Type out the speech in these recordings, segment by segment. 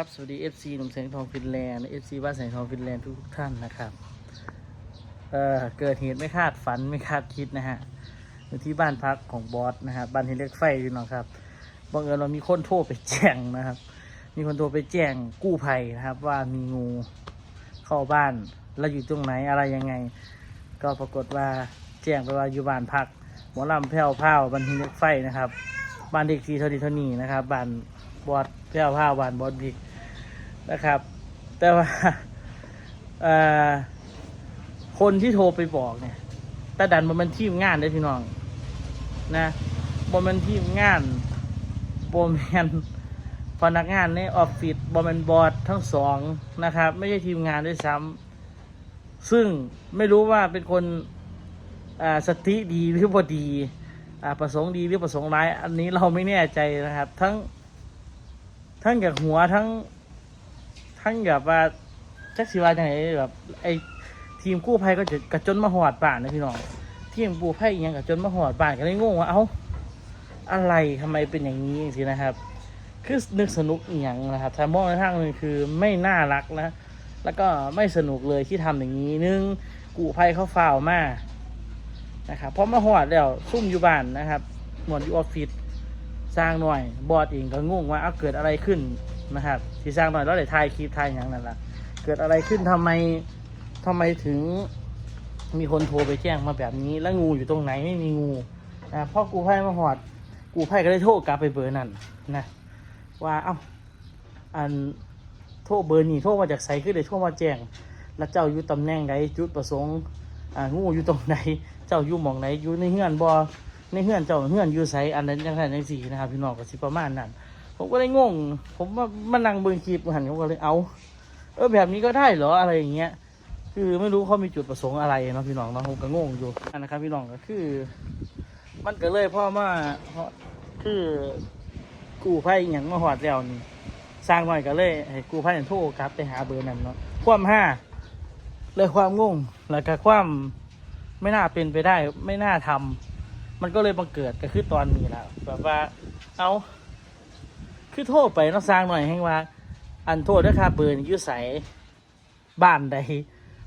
ครับ สวัสดี FC หนุ่มแสงทองฟินแลนด์ FC บ้านแสงทองฟินแลนด์ทุกท่านนะครับ เอ่อเกิดเหตุไม่คาดฝันไม่คาดคิดนะฮะอยู่ที่บ้านพักของบอสนะฮะบ้านเฮเล็กไฟพี่น้อครับบังเอิญเรามีคนโทรไปแจ้งนะครับ มีคนโทรไปแจ้งกู้ภัยนะครับ ว่ามีงูเข้าบ้านแล้วอยู่ตรงไหนอะไรยังไง ก็ปรากฏว่าแจ้งไปว่าอยู่บ้านพักหมอลำแพ้วพ้าวบ้านเฮเล็กไฟนะครับ บ้านเด็กทีเท่านี้เท่านี้นะครับบ้านบอสแพ้วพ้าวบ้านบอสบิ๊ก นะครับ แต่ว่าคนที่โทรไปบอกเนี่ยแต่ดันบ่แมันทีมงานได้พี่น้อง นะบ่แมันทีมงานบ่แมนพนักงานในออฟฟิศบ่แมนบอร์ดทั้งสองนะครับ ไม่ใช่ทีมงานด้วยซ้ำซึ่งไม่รู้ว่าเป็นคนสติดีหรือบ่ดีประสงค์ดีหรือประสงค์ร้าย อันนี้เราไม่แน่ใจนะครับ ทั้งทั้งจากหัวทั้ง ทั้งแบบว่าจักสิว่าจังไงแบบไอทีมกู้ภัยก็จะกระจนมาหอดป่านนะพี่น้องทีมกู้ภัยอหยังกระจนมาหอดป่านก็เลยงงว่าเอ้าอะไรทำไมเป็นอย่างนี้สินะครับ คือนึกสนุกอหย่างนะครับถ้ามองในทางหนึงคือไม่น่ารักนะ แล้วก็ไม่สนุกเลยที่ทำอย่างนี้นึงกู้ภัยเขาฝ่าวมานะครับเพราะมาหอดแล้วซุ่มอยู่บ้านนะครับหมดอยู่ออฟฟิศสร้างหน่อย บอดเองก็งงว่าเอาเกิดอะไรขึ้น นะครับที่สร้างหน่อยแล้วเลยวถ่ายคลิปถ่ายอย่างนั้นละเกิดอะไรขึ้นทำไมทำไมถึงมีคนโทรไปแจ้งมาแบบนี้ แล้วงูอยู่ตรงไหนไม่มีงูนะพราะกูภัยมาหอด กูภัยก็เลยโทรกลับไปเบอร์นั้นนะว่าเอ้าอันโทรเบอร์นี่โทรมาจากไสคือเลยโทรมาแจ้ง แล้วเจ้าอยู่ตำแหน่งใดจุดประสงค์อ่างูอยู่ตรงไหน เจ้าอยู่หมองไหนอยู่ในเฮือนบ่ในเฮือนเจ้าเฮือนอยู่ไสอันนั้นจังซั่นจังซี่นะครับพี่น้องก็สิประมาณนั้น ผมก็เลยงง ผมมามานั่งเบิ่งคลิปหันผมก็เลยเอา เออแบบนี้ก็ได้เหรออะไรอย่างเงี้ย คือไม่รู้เขามีจุดประสงค์อะไรเนาะพี่น้องเนาะผมก็งงอยู่นะครับพี่น้องก็คือ มันก็เลยพ่อมาเพราะคือกู้ภัยอย่างมาหอดแล้วนี่สร้างหน่อยก็เลยให้กู้ภัยโทรกลับไปหาเบอร์นั้นเนาะความห้าเลยความงงแล้วก็ความไม่น่าเป็นไปได้ ไม่น่าทำมันก็เลยบังเกิดก็คือตอนนี้แหละแบบว่าเอา คือโทรไปเนาะสร้างหน่อยให้ว่า อันโทษด้วยครับเบอร์นี่อยู่ใสบ้านใด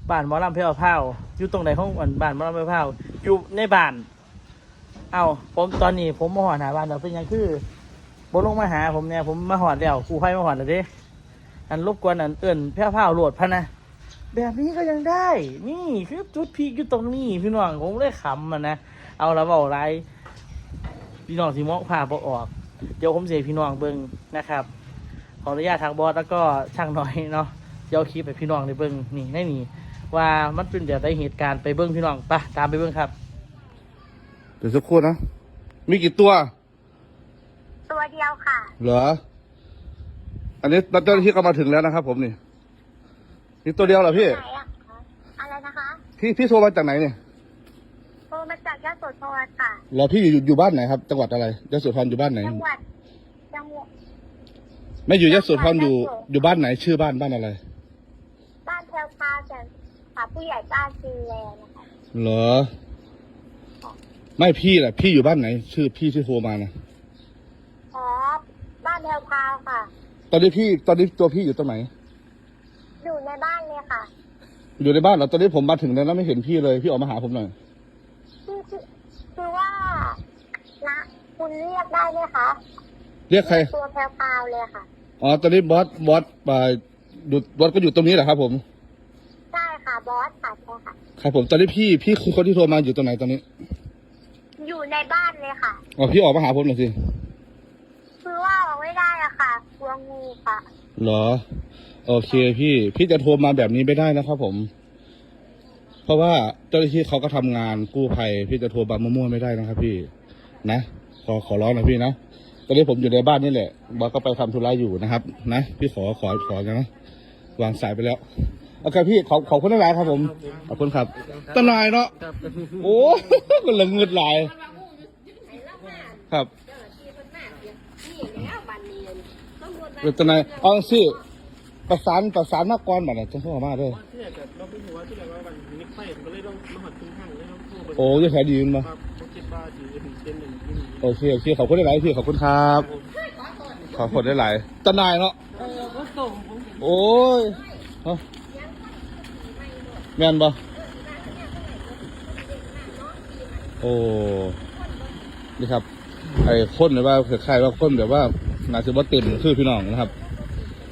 บ้านมอลำเพลวพราอยู่ตรงไหนของอันบ้านมอลำเพลวพราอยู่ในบ้าน เอาผมตอนนี้ผมมาหอดหาบ้านเราเป็นยังคือบลงมาหาผมเนี่ยผมมาหอดแล้วครูไพ่มาหอดแล้วเด้อันรบกวนอันเอิ่นแพ้วผ้าโหลดพะนะแบบนี้ก็ยังได้ นี่คือจุดพีคอยู่ตรงนี้พี่น้องผมเลยขำมันนะเอาแล้วเอาไรพี่น้องสีมองผ่าบออก เดี๋ยวผมเสียพี่น้องเบิ้งนะครับ ขออนุญาตทางบอสแล้วก็ช่างน้อยเนาะเดี๋ยวเอาคลิปไปพี่น้องในเบิ้งนี่ในนี่ว่ามันเป็นแบบใดเหตุการณ์ไปเบิ้งพี่น้องไปตามไปเบิ้งครับเดี๋ยวสักครู่นะมีกี่ตัว ตัวเดียวค่ะ เหรอ อันนี้เจ้าหน้าที่ก็มาถึงแล้วนะครับ ผมนี่มีตัวเดียวเหรอพี่ ไหนอะคะอะไรนะคะ พี่พี่โทรมาจากไหนเนี่ยโทรมาจาก ยะโสธรค่ะเหรอพี่อยู่อยู่อยู่บ้านไหนครับ จังหวัดอะไรยโสธรอยู่บ้านไหน จังหวัดจังหวัดไม่อยู่ยโสธรอยู่จังหวัดอยู่บ้านไหน ชื่อบ้านบ้านอะไร บ้านแพรวพราวจากค่ะผู้ใหญ่บ้านซีแลนด์นะคะเหรอ ไม่พี่แหละพี่อยู่บ้านไหน ชื่อพี่ที่โทรมานะอ๋อบ้านแพรวพราวค่ะ ตอนนี้พี่ตอนนี้ตัวพี่อยู่ตรงไหน อยู่ในบ้านเลยค่ะ อยู่ในบ้านเหรอตอนนี้ผมมาถึงแล้วนะไม่เห็นพี่เลยพี่ออกมาหาผมหน่อย คือคือคือว่านะ คุณเรียกได้ไหมคะเรียกใครตัวแพรวพราวเลยค่ะ อ๋อตอนนี้บอสบอสมาอยู่บอสก็อยู่ตรงนี้แหละครับ ผมใช่ค่ะบอสค่ะใช่ค่ะ ครับผมตอนนี้พี่พี่คือคนที่โทรมาอยู่ตรงไหนตอนนี้ อยู่ในบ้านเลยค่ะอ๋อพี่ออกมาหาผมหน่อยสิคือว่าออกไม่ได้อะค่ะกลัวงูค่ะเหรอ โอเคพี่ พี่จะโทรมาแบบนี้ไม่ได้นะครับผม เพราะว่าเจ้าหน้าที่เขาก็ทำงานกู้ภัย พี่จะโทรมามั่วๆไม่ได้นะครับ พี่ นะ ขอขอร้องนะพี่นะตอนนี้ผมอยู่ในบ้านนี่แหละบอสก็ไปทำธุระอยู่นะครับ นะพี่ขอขอขอนะวางสายไปแล้วโอเคพี่ขอขอบคุณหลายๆครับผมขอบคุณครับต้นายเนาะโอ้ก็ละเงืดหลายครับเป็นตนายเอาสิประสานประสานมาก่อนบัดน่ะจังเข้ามาเด้อที่แต่เราเป็นหัวที่ไหนว่าวันนิกไฟผมก็เลยต้องมาหัดขึ้นห้างเลยต้องโทรไปโอ้ยแค่ดีมั้ย โอเคโอเคขอบคุณหลายๆพี่ขอบคุณครับ ขอบคุณหลายๆตนายเนาะเออตรงผมโอ้ยฮะแม่นปะโอ้นี่ครับ ไอ้คนแบบว่าคล้ายๆว่าคนแบบว่าน่าจะว่าเต็มคือพี่น้องนะครับ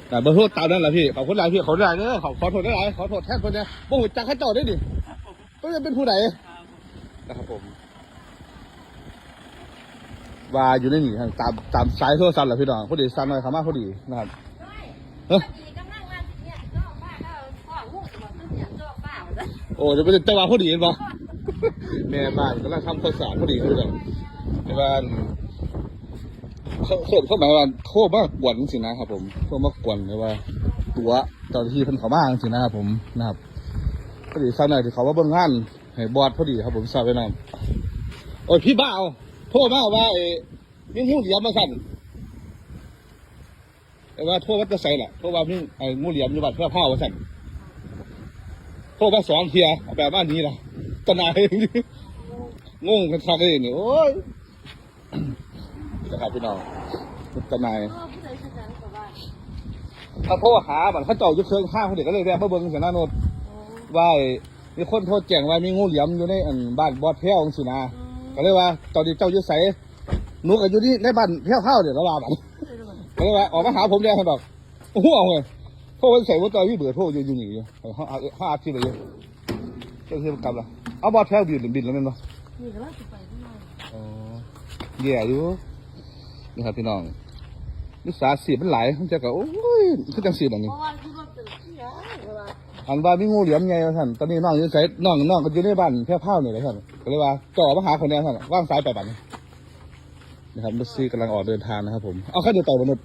แต่บรรทุกตามนั่นแหละพี่ขอบคุณหลายพี่ขอได้เด้อขอขอโทษได้หลายขอโทษแทนคนเนี่ยบ่หุ่จักให้เจ้าได้ดิก็จะเป็นผู้ใดนะครับผม ว่าอยู่ในนี่ครับตามตามสายโทรศัพท์แหละพี่น้องพอดีสั่นหน่อยเขามาพอดีนะครับเอ้อโอ้จะเป็นจังหวะพอดีเห็นปะแม่บ้านกำลังทำข้าวสารพอดีเลยในบ้านเขาเขาเขาหมายว่าโทษมากวนสินะครับ ผมโทษมากวนเลยว่า ตัวเจ้าหน้าที่เพิ่นเขามาสินะครับผมนะครับพอดีสั่นหน่อยที่เขาว่าเบิ่งงานให้บอดพอดีครับผมทราบไว้นำโอ้ยพี่บ้าเอา โทษมากว่าไอ้นี่งูเหลี่ยมมาสั่นแต่ว่าโทษว่าจะใส่ละโทษว่านี่ไอ้งูเหลี่ยมอยู่บัดเพื่อพ่อว่าสั่นโทษว่าสองเทียเอาแบบว่านี้ล่ะตะนายงงกันทักเลยนี่โอ้ยนะครับพี่น้องตะนายถ้าโทรหาบัดเขาเจ้าอยู่เครื่องข้างเขาเด็กก็เลยแวะมาเบิ่งเสันนาโนดว่าไอ้มีคนโทษแจ้งว่ามีงูเหลี่ยมอยู่ในบ้านบอดแพ้วจังสินะ ก็เลยว่า ตอนนี้เจ้าอยู่ใสหนูก็อยู่ที่ในบ้านเพี้ยวข้าวเดี๋ยวเราลาบันก็เลยว่าออกมาหาผมได้ครับดอกโอ้โหเอาเลยโทรใส่ว่าตอนที่เบื่อร์โทรอยู่อยู่นี่อยู่เขาเอาเขาอาชีพอะไรอยู่เจ้าที่มันกลับละเอาบอดแพ้วบินหรือบินแล้วแม่นบ่นี่ก็ล่าสุดไปที่นั่นอ๋อแย่อยู่นี่ครับพี่น้องนิสาสีมันหลายมันจะก็โอ้ยคือจังสีแบบนี้เพราะว่าคือว่าเป็นที่ย้ายเวลาอันว่ามีงูเหลี่ยมไงท่านตอนนี้น้องอยู่ใส่น้องน้องก็อยู่ในบ้านแพ้วข้าวนี่เลยท่าน ก็เลยว่าจ่อมาหาคนเนี้ท่านว่างสายไปบัดนี้นะครับรถซีกำลังออกเดินทางนะครับ ผม เอาแค่เดียวต่อมนุษย์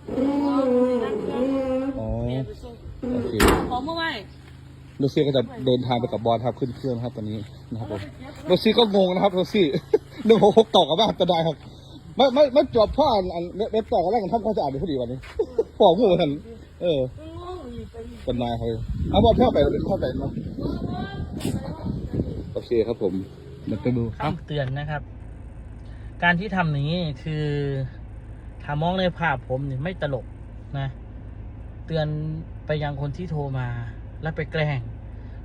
อ๋อไปส่งโอเคของเมื่อวานรถซีก็จะเดินทางไปกับบอลครับขึ้นเครื่องนะครับตอนนี้นะครับผมรถซีก็งงนะครับรถซีหนึ่งหกหกต่อกับบ้านจะได้ครับไม่ไม่ไม่จบพ่ออันอันเว็บต่อกันแล้วกันทำความสะอาดอยู่พอดีวันนี้ปอกงูทันเออเป็นนายเขาเลยเอาบอลเที่ยวไปเที่ยวไปเนาะโอเคครับผม เดี๋ยวไปดูคำเตือนนะครับ การที่ทำอย่างนี้คือถ้ามองในภาพผมเนี่ยไม่ตลกนะ เตือนไปยังคนที่โทรมาแล้วไปแกล้ง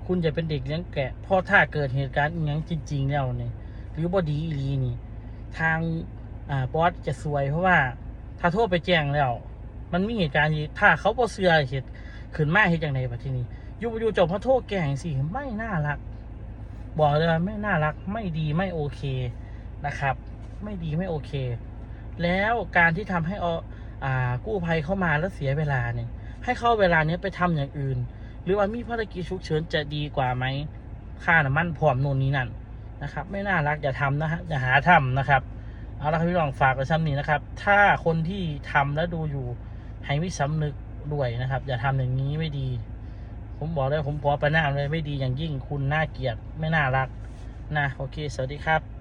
คุณจะเป็นเด็กเลี้ยงแกะเพราะถ้าเกิดเหตุการณ์อย่างจริง ๆ แล้วเนี่ยหรือบอดีอีลีนี่ ทางอ่าบอสจะซวยเพราะว่า ถ้าโทษไปแจ้งแล้ว มันมีเหตุการณ์ที่ถ้าเขาบ่เสือเหตุขึ้นมาเหตุอย่างไรแบบที่นี้อยูอยู่จบเพราะโทษแกล้งสิไม่น่ารัก บอกเลยว่าไม่น่ารักไม่ดีไม่โอเคนะครับ ไม่ดีไม่โอเค แล้วการที่ทำให้อ่ากู้ภัยเข้ามาแล้วเสียเวลาเนี่ยให้เข้าเวลาเนี้ยไปทำอย่างอื่น หรือว่ามีภารกิจฉุกเฉินจะดีกว่าไหมค่าน้ำมันพร้อมโน่นนี้นั่นนะครับ ไม่น่ารักอย่าทำนะฮะอย่าหาทำนะครับเอาละครับพี่รองฝากไว้ซ้ำนี้นะครับ ถ้าคนที่ทำแล้วดูอยู่ให้วิสำนึกด้วยนะครับ อย่าทำอย่างนี้ไม่ดี ผมบอกเลยผมขอประนามเลยไม่ดีอย่างยิ่งคุณน่าเกลียดไม่น่ารักนะโอเค สวัสดีครับ